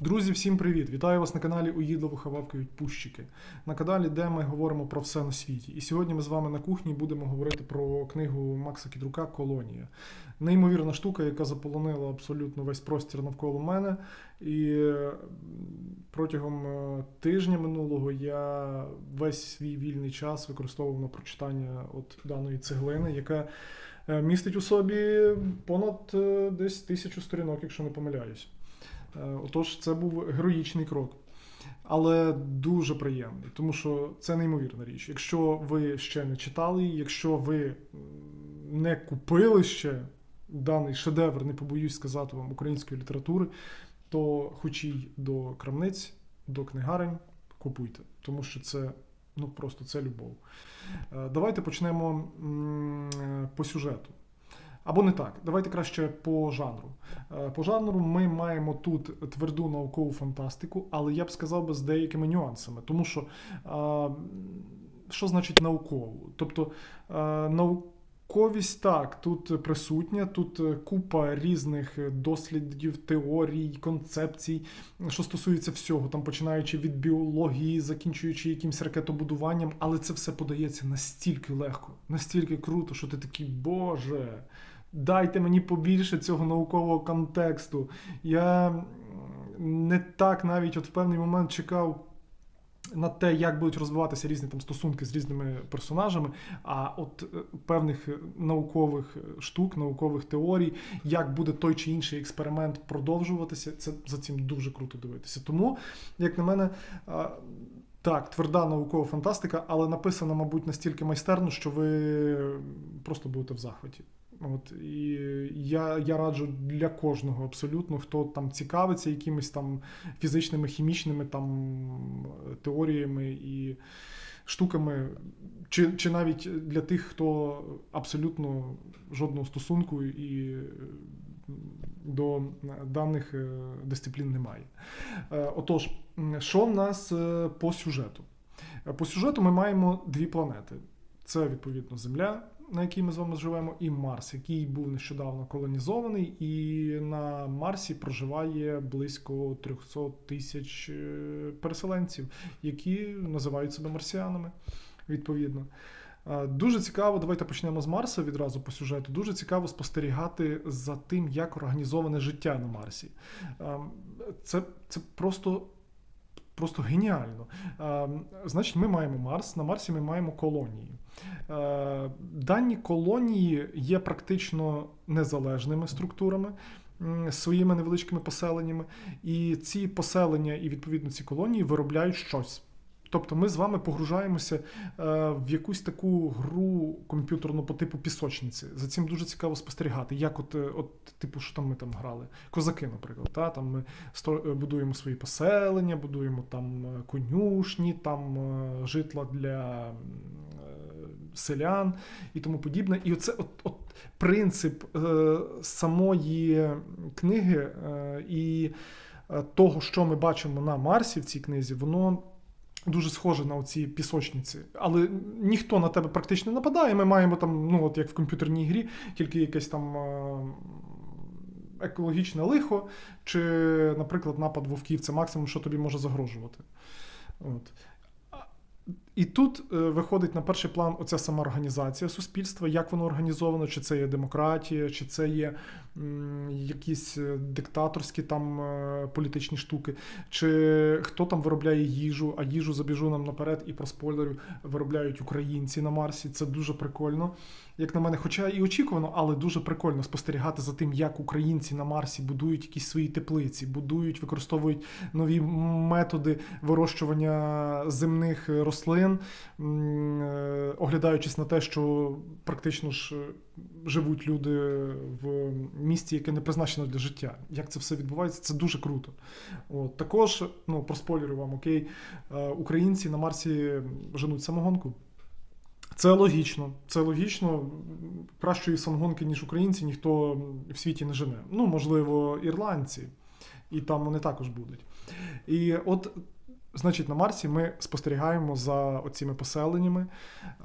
Друзі, всім привіт! Вітаю вас на каналі Уїдливо хававкають пущики. На каналі, де ми говоримо про все на світі. І сьогодні ми з вами на кухні будемо говорити про книгу Макса Кідрука Колонія. Неймовірна штука, яка заполонила абсолютно весь простір навколо мене. І е, протягом е, тижня минулого я весь свій вільний час використовував на прочитання от даної цеглини, яка е, містить у собі понад десь тисячу сторінок, якщо не помиляюсь. Е, Отож, це був героїчний крок, але дуже приємний, тому що це неймовірна річ. Якщо ви ще не читали, якщо ви не купили ще даний шедевр, не побоюсь сказати вам, української літератури, то хочій до крамниць, до книгарень, купуйте, тому що це ну просто це любов. Е, Давайте почнемо е, по сюжету. Або не так. Давайте краще по жанру. Е, По жанру ми маємо тут тверду наукову фантастику, але я б сказав би з деякими нюансами. Тому що е, що значить наукову? Тобто е, науковість так, тут присутня, тут купа різних дослідів, теорій, концепцій, що стосується всього, там починаючи від біології, закінчуючи якимось ракетобудуванням, але це все подається настільки легко, настільки круто, що ти такий, Боже. Дайте мені побільше цього наукового контексту. Я не так навіть от в певний момент чекав на те, як будуть розвиватися різні там стосунки з різними персонажами, а от е, певних е, наукових е, штук, наукових теорій, як буде той чи інший експеримент продовжуватися, це за цим дуже круто дивитися. Тому, як на мене, так, тверда наукова фантастика, але написана, мабуть, настільки майстерно, що ви просто будете в захваті. От і я, я раджу для кожного абсолютно, хто там цікавиться якимись там фізичними, хімічними там теоріями і штуками, чи, чи навіть для тих, хто абсолютно жодного стосунку і до даних е, дисциплін немає. Е, Отож, що в нас е, по сюжету? Е, По сюжету ми маємо дві планети. Це відповідно Земля, на якій ми з вами живемо, і Марс, який був нещодавно колонізований, і на Марсі проживає близько 300 тисяч е, переселенців, які називають себе марсіанами. Відповідно. Дуже цікаво, давайте почнемо з Марса відразу по сюжету. Дуже цікаво спостерігати за тим, як організоване життя на Марсі. Це, це просто просто геніально. Значить, ми маємо Марс. На Марсі ми маємо колонії. Е, Дані колонії є практично незалежними структурами. Своїми невеличкими поселеннями, і ці поселення і відповідно ці колонії виробляють щось. Тобто ми з вами погружаємося е, в якусь таку гру комп'ютерну по типу пісочниці. За цим дуже цікаво спостерігати. Як от, е, от типу, що там ми там грали? Козаки, наприклад. Та? Там ми будуємо свої поселення, будуємо там конюшні, там житла для селян і тому подібне. І оце от, от принцип е, самої книги е, і е, того, що ми бачимо на Марсі в цій книзі, воно дуже схоже на оці пісочниці. Але ніхто на тебе практично нападає. Ми маємо там, ну от як в комп'ютерній грі, тільки якесь там. е, Екологічне лихо, чи, наприклад, напад вовків це максимум, що тобі може загрожувати. От. І тут е, виходить на перший план оця сама організація суспільства, як воно організовано, чи це є демократія, чи це є м, якісь е, диктаторські там е, політичні штуки, чи хто там виробляє їжу, а їжу забіжу нам наперед і про спойлерів виробляють українці на Марсі. Це дуже прикольно. Як на мене, хоча і очікувано, але дуже прикольно спостерігати за тим, як українці на Марсі будують якісь свої теплиці, будують, використовують нові методи вирощування земних рослин, м, е, оглядаючись на те, що практично ж е, живуть люди в місті, яке не призначено для життя. Як це все відбувається, це дуже круто. От, також, ну, про спойлери вам, окей, е, українці на Марсі женуть самогонку. Це логічно. Це логічно. Кращої самогонки, ніж українці, ніхто в світі не жене. Ну, можливо, ірландці, і там вони також будуть. І от Значить, на Марсі ми спостерігаємо за оціми поселеннями,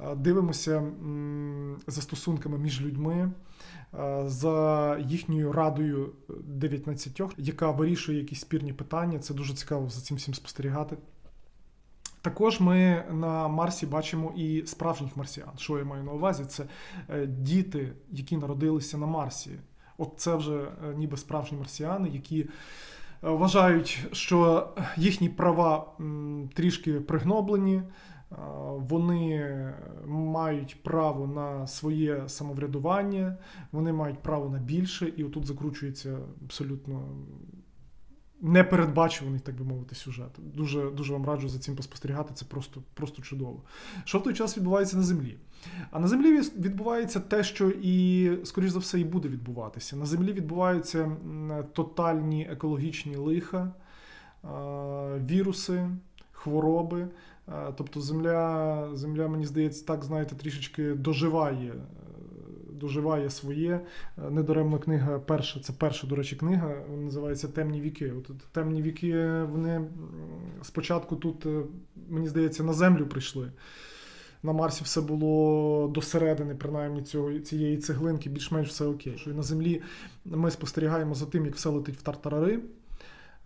е, дивимося за стосунками між людьми, е, за їхньою радою 19, яка вирішує якісь спірні питання. Це дуже цікаво за цим всім спостерігати. Також ми на Марсі бачимо і справжніх марсіан. Що я маю на увазі? Це е, діти, які народилися на Марсі. От це вже ніби справжні марсіани, які вважають, що їхні права трішки пригноблені, е, вони мають право на своє самоврядування, вони мають право на більше, і отут закручується абсолютно непередбачуваний, так би мовити, сюжет. Дуже, дуже вам раджу за цим поспостерігати, це просто, просто чудово. Що в той час відбувається на землі? А на землі відбувається те, що і, скоріш за все, і буде відбуватися. На землі відбуваються тотальні екологічні лиха, е, віруси, хвороби. Е, Тобто земля, земля, мені здається, так, знаєте, трішечки доживає. е, Доживає своє. Недаремно книга перша, це перша, до речі, книга, вона називається Темні віки. От темні віки, вони спочатку тут, мені здається, на землю прийшли. На Марсі все було до середини, принаймні, цього, цієї цеглинки, більш-менш все окей. Що і на землі ми спостерігаємо за тим, як все летить в тартарари.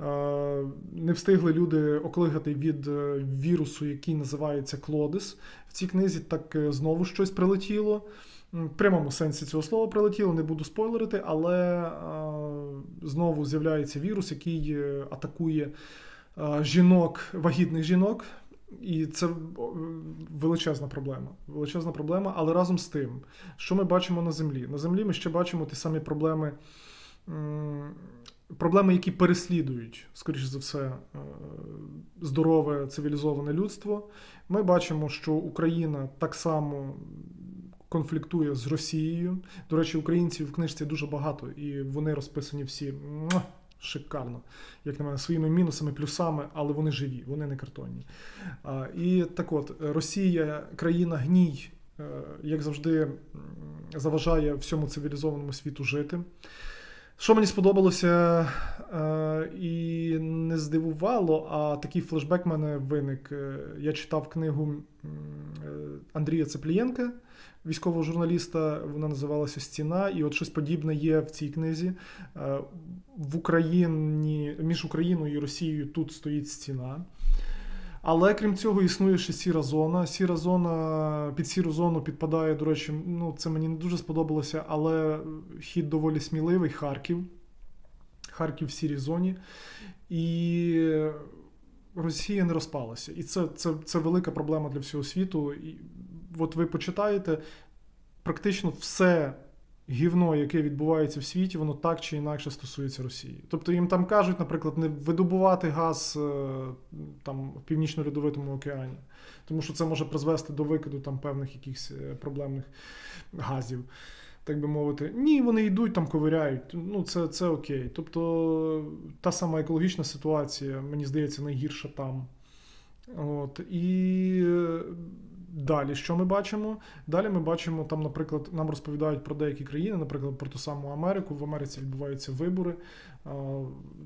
Е, Не встигли люди оклигати від е, вірусу, який називається Клодис. В цій книзі так е, знову щось прилетіло. В прямому сенсі цього слова прилетіло, не буду спойлерити, але знову з'являється вірус, який атакує жінок, вагітних жінок. І це величезна проблема. Величезна проблема, але разом з тим, що ми бачимо на землі? На землі ми ще бачимо ті самі проблеми, проблеми, які переслідують, скоріше за все, е, здорове цивілізоване людство. Ми бачимо, що Україна так само конфліктує з Росією. До речі, українців в книжці дуже багато, і вони розписані всі шикарно, як на мене, своїми мінусами, плюсами, але вони живі, вони не картонні. І так от, Росія, країна гній, е, як завжди, заважає всьому цивілізованому світу жити. Що мені сподобалося е, і не здивувало, а такий флешбек в мене виник. Е, Я читав книгу е, Андрія Цеплієнка, військового журналіста. Вона називалася Стіна, і от щось подібне є в цій книзі. Е, В Україні між Україною і Росією тут стоїть стіна. Але крім цього, існує ще сіра зона. Сіра зона під сіру зону підпадає, до речі, ну це мені не дуже сподобалося, але хід доволі сміливий Харків. Харків в сірій зоні. І Росія не розпалася. І це, це, це велика проблема для всього світу. І от ви почитаєте, практично все гівно, яке відбувається в світі, воно так чи інакше стосується Росії. Тобто їм там кажуть, наприклад, не видобувати газ е, там в північно-льодовитому океані, тому що це може призвести до викиду там певних якихось е, проблемних газів. Так би мовити, ні, вони йдуть там, ковиряють. Ну, це, це окей. Тобто та сама екологічна ситуація, мені здається, найгірша там. От, і е, далі, що ми бачимо? Далі ми бачимо, там, наприклад, нам розповідають про деякі країни, наприклад, про ту саму Америку. В Америці відбуваються вибори.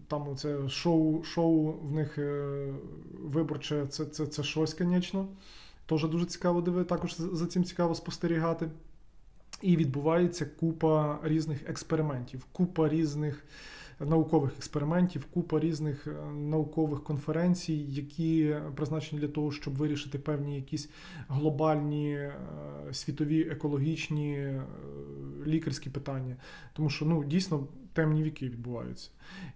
Там це шоу, шоу в них е, виборче, це, це, це щось, звісно. Теж дуже цікаво дивити, також за цим цікаво спостерігати. І відбувається купа різних експериментів, купа різних наукових експериментів, купа різних е, наукових конференцій, які призначені для того, щоб вирішити певні якісь глобальні е, світові екологічні е, лікарські питання. Тому що ну дійсно темні віки відбуваються.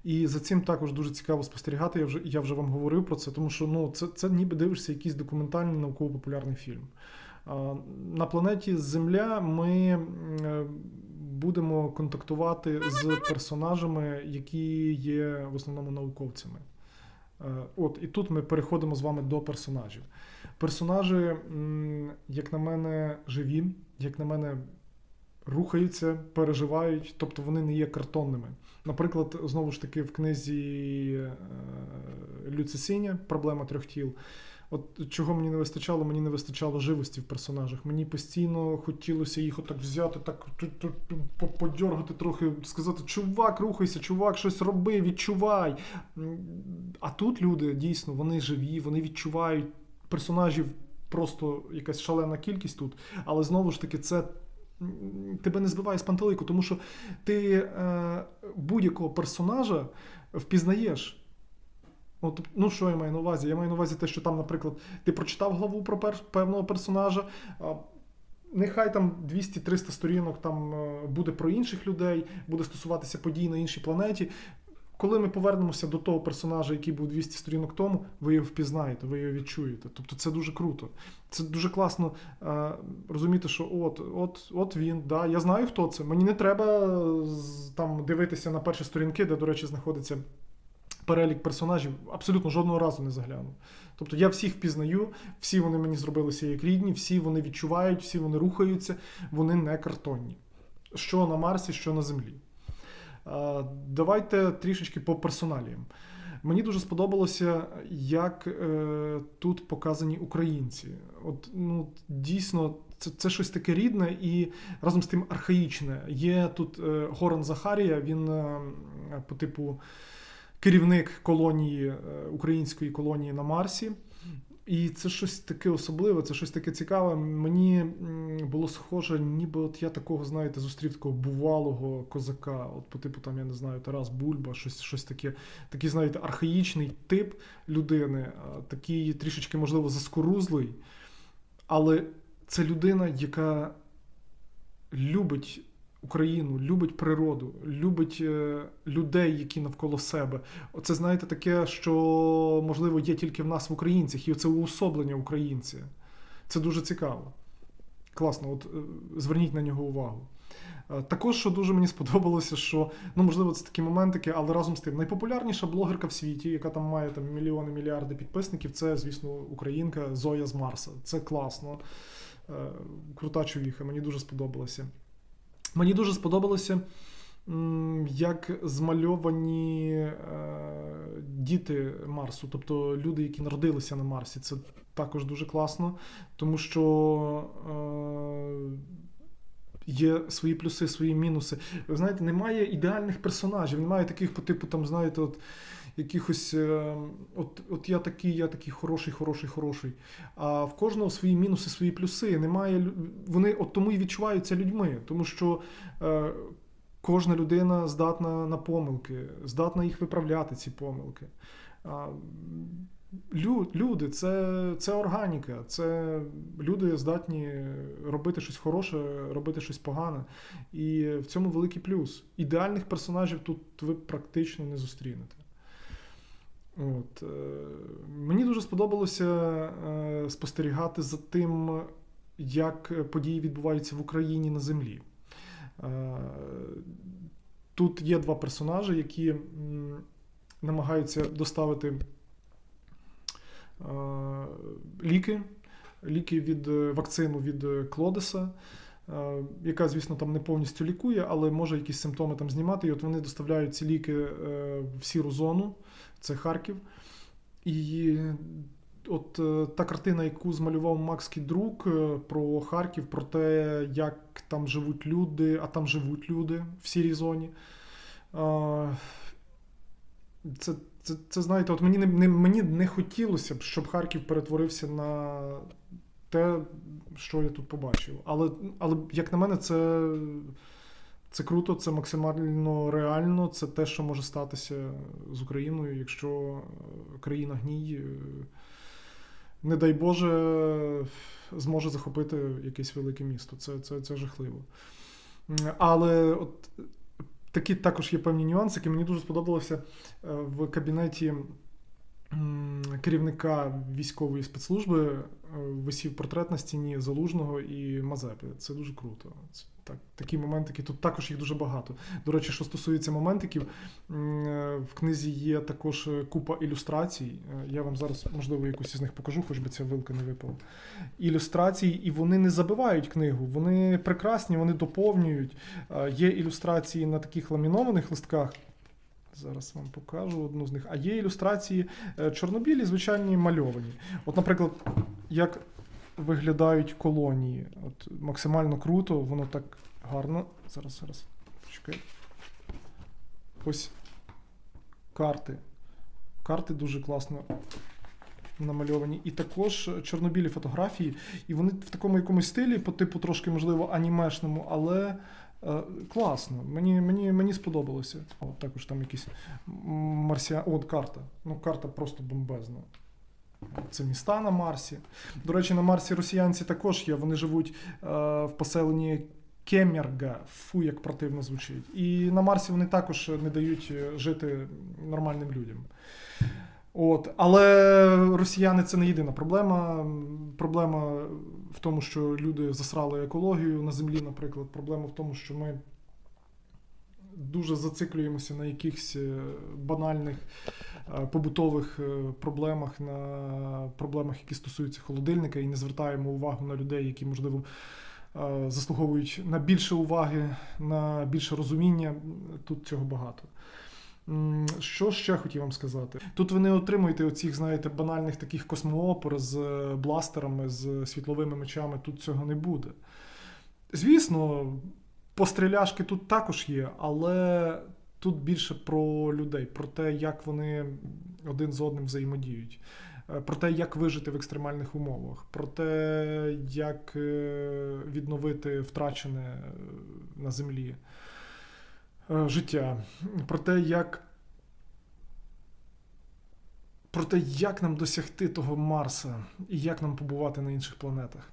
І за цим також дуже цікаво спостерігати. Я вже я вже вам говорив про це, тому що ну це, це ніби дивишся якийсь документальний науково-популярний фільм. На планеті Земля ми е, будемо контактувати з персонажами, які є в основному науковцями. Е, От, і тут ми переходимо з вами до персонажів. Персонажі, як на мене, живі, як на мене, рухаються, переживають, тобто вони не є картонними. Наприклад, знову ж таки, в книзі е, Люцисіня Проблема трьох тіл. От чого мені не вистачало, мені не вистачало живості в персонажах. Мені постійно хотілося їх отак взяти, так подьоргати трохи, сказати: чувак, рухайся, чувак, щось роби, відчувай. А тут люди дійсно вони живі, вони відчувають персонажів просто якась шалена кількість тут. Але знову ж таки, це тебе не збиває з пантелику, тому що ти е, будь-якого персонажа впізнаєш. От, ну, що я маю на увазі? Я маю на увазі те, що там, наприклад, ти прочитав главу про пер- певного персонажа. Нехай там 200-300 сторінок там е, буде про інших людей, буде стосуватися подій на іншій планеті. Коли ми повернемося до того персонажа, який був 200 сторінок тому, ви його впізнаєте, ви його відчуєте. Тобто це дуже круто. Це дуже класно е, розуміти, що от, от, от він, да, я знаю, хто це. Мені не треба там дивитися на перші сторінки, де, до речі, знаходиться перелік персонажів. Абсолютно жодного разу не заглянув. Тобто я всіх впізнаю, всі вони мені зробилися як рідні, всі вони відчувають, всі вони рухаються, вони не картонні. Що на Марсі, що на Землі. Давайте трішечки по персоналіям. Мені дуже сподобалося, як е, тут показані українці. От ну дійсно, це, це щось таке рідне і разом з тим архаїчне. Є тут е, Горан Захарія, він е, по типу керівник колонії е, української колонії на Марсі. І це щось таке особливе, це щось таке цікаве. Мені було схоже, ніби от я такого, знаєте, зустрів такого бувалого козака. От по типу, там, я не знаю, Тарас Бульба, щось, щось таке, такий, знаєте, архаїчний тип людини, такий трішечки, можливо, заскорузлий. Але це людина, яка любить Україну, любить природу, любить е, людей, які навколо себе. Оце знаєте таке, що можливо є тільки в нас в українцях, і це уособлення українця. Це дуже цікаво. Класно, от е, зверніть на нього увагу. Е, Також, що дуже мені сподобалося, що ну можливо це такі моментики, але разом з тим найпопулярніша блогерка в світі, яка там має там мільйони мільярди підписників, це, звісно, українка Зоя з Марса. Це класно. Крута човіха, мені дуже сподобалося. Мені дуже сподобалося, як змальовані е, діти Марсу, тобто люди, які народилися на Марсі. Це також дуже класно, тому що е, є свої плюси, свої мінуси. Ви знаєте, немає ідеальних персонажів, немає таких по типу, там, знаєте, от. Якихось, е, от, от я такий, я такий хороший, хороший, хороший. А в кожного свої мінуси, свої плюси. Немає вони от тому і відчуваються людьми, тому що е, кожна людина здатна на помилки, здатна їх виправляти, ці помилки. Лю, люди це, це органіка, це люди здатні робити щось хороше, робити щось погане. І в цьому великий плюс. Ідеальних персонажів тут ви практично не зустрінете. От, е, мені дуже сподобалося е, спостерігати за тим, як події відбуваються в Україні на землі. Е, тут є два персонажі, які намагаються доставити ліки, ліки від вакцину від Клодеса. Е, Яка, звісно, там не повністю лікує, але може якісь симптоми там знімати. І от вони доставляють ці ліки е, в сіру зону, це Харків. І от е, та картина, яку змалював Макс Кідрук про Харків, про те, як там живуть люди, а там живуть люди в сірій зоні. Це, це, це знаєте, от мені не, не, мені не хотілося б, щоб Харків перетворився на те, що я тут побачив. Але, але як на мене, це. Це круто, це максимально реально. Це те, що може статися з Україною, якщо е, країна гній, е, не дай Боже, зможе захопити якесь велике місто. Це, це, це жахливо. Але от такі також є певні нюанси, які мені дуже сподобалося е, в кабінеті керівника військової спецслужби е, висів портрет на стіні Залужного і Мазепи. Це дуже круто. Це так, такі моментики. Тут також їх дуже багато. До речі, що стосується моментиків, е, в книзі є також е, купа ілюстрацій. Я вам зараз, можливо, якусь із них покажу, хоч би ця вилка не випала. Ілюстрацій, і вони не забивають книгу. Вони прекрасні, вони доповнюють. Є ілюстрації на таких ламінованих листках. Зараз вам покажу одну з них. А є ілюстрації е, чорнобілі, звичайні мальовані. От, наприклад, як виглядають колонії. От максимально круто, воно так гарно. Зараз, зараз. Чекай. Ось карти. Карти дуже класно намальовані. І також чорнобілі фотографії. І вони в такому якомусь стилі, по типу трошки, можливо, анімешному, але е, класно. Мені, мені, мені сподобалося. О, також там якісь марсіа... От карта. Ну, карта просто бомбезна. Це міста на Марсі. До речі, на Марсі росіянці також є. Вони живуть е, в поселенні Кемерга. Фу, як противно звучить. І на Марсі вони також не дають е, жити нормальним людям. От. Але росіяни це не єдина проблема. Проблема в тому, що люди засрали екологію на землі, наприклад. Проблема в тому, що ми дуже зациклюємося на якихось е, банальних е, побутових е, проблемах, на проблемах, які стосуються холодильника, і не звертаємо увагу на людей, які, можливо, заслуговують на більше уваги, на більше розуміння. Тут цього багато. Що ще хотів вам сказати? Тут ви не отримуєте оцих, знаєте, банальних таких космоопер з е, бластерами, з світловими мечами. Тут цього не буде. Звісно, постріляшки тут також є, але тут більше про людей, про те, як вони один з одним взаємодіють, е, про те, як вижити в екстремальних умовах, про те, як е, відновити втрачене на землі життя, про те, як. Про те, як нам досягти того Марса і як нам побувати на інших планетах.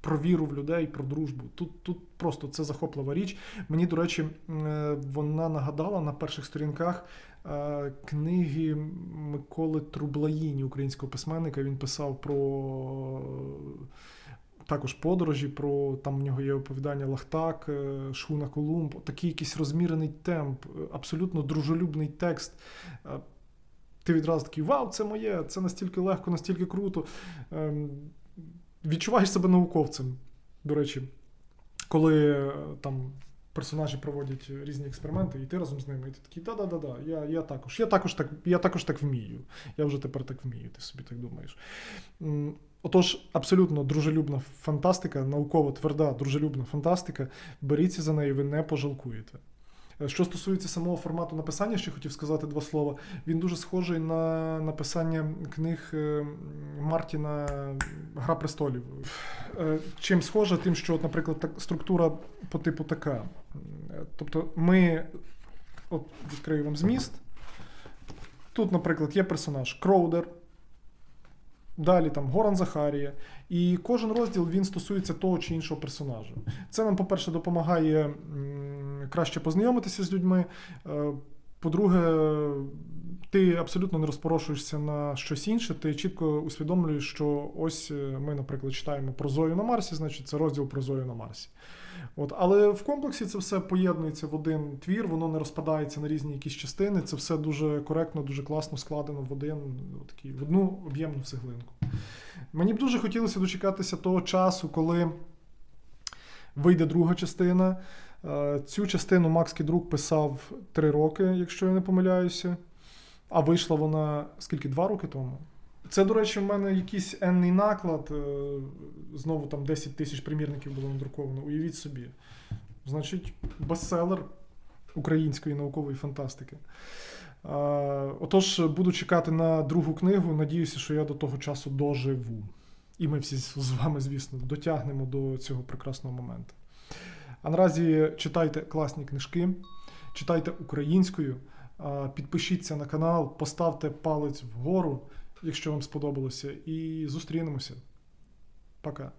Про віру в людей, про дружбу. Тут, тут просто це захоплива річ. Мені, до речі, е, вона нагадала на перших сторінках е, книги Миколи Трублаїні, українського письменника. Він писав про також подорожі, про там в нього є оповідання Лахтак, Шуна Шхуна Колумб, такий якийсь розмірений темп, е, абсолютно дружелюбний текст. Е, Ти відразу такий вау, це моє, це настільки легко, настільки круто. Ем, Відчуваєш себе науковцем. До речі, коли е, там персонажі проводять різні експерименти, і ти разом з ними, і ти такий, да-да-да, я, я також. Я також так, я також так вмію. Я вже тепер так вмію, ти собі так думаєш. Отож, абсолютно дружелюбна фантастика, науково тверда, дружелюбна фантастика. Беріться за неї, ви не пожалкуєте. Е, Що стосується самого формату написання, ще хотів сказати два слова. Він дуже схожий на написання книг е, Мартіна Гра престолів. Е, Чим схоже, тим, що, наприклад, так, структура по типу така. Тобто, ми от відкрию вам зміст. Тут, наприклад, є персонаж Кроудер. Далі там Горан Захарія. І кожен розділ він стосується того чи іншого персонажа. Це нам, по-перше, допомагає краще познайомитися з людьми. Е, По-друге, ти абсолютно не розпорошуєшся на щось інше, ти чітко усвідомлюєш, що ось е, ми, наприклад, читаємо про Зою на Марсі, значить це розділ про Зою на Марсі. От, але в комплексі це все поєднується в один твір, воно не розпадається на різні якісь частини. Це все дуже коректно, дуже класно складено в один такий, в одну об'ємну цеглинку. Мені б дуже хотілося дочекатися того часу, коли вийде друга частина. Е, Цю частину Макс Кідрук писав три роки, якщо я не помиляюся. А вийшла вона скільки? Два роки тому. Це, до речі, в мене якийсь енний наклад. е, Знову там 10 тисяч примірників було надруковано. Уявіть собі. Значить, бестселер української наукової фантастики. Е, Отож, буду чекати на другу книгу. Надіюся, що я до того часу доживу. І ми всі з вами, звісно, дотягнемо до цього прекрасного моменту. А наразі читайте класні книжки, читайте українською, підпишіться на канал, поставте палець вгору, якщо вам сподобалося, і зустрінемося. Пока.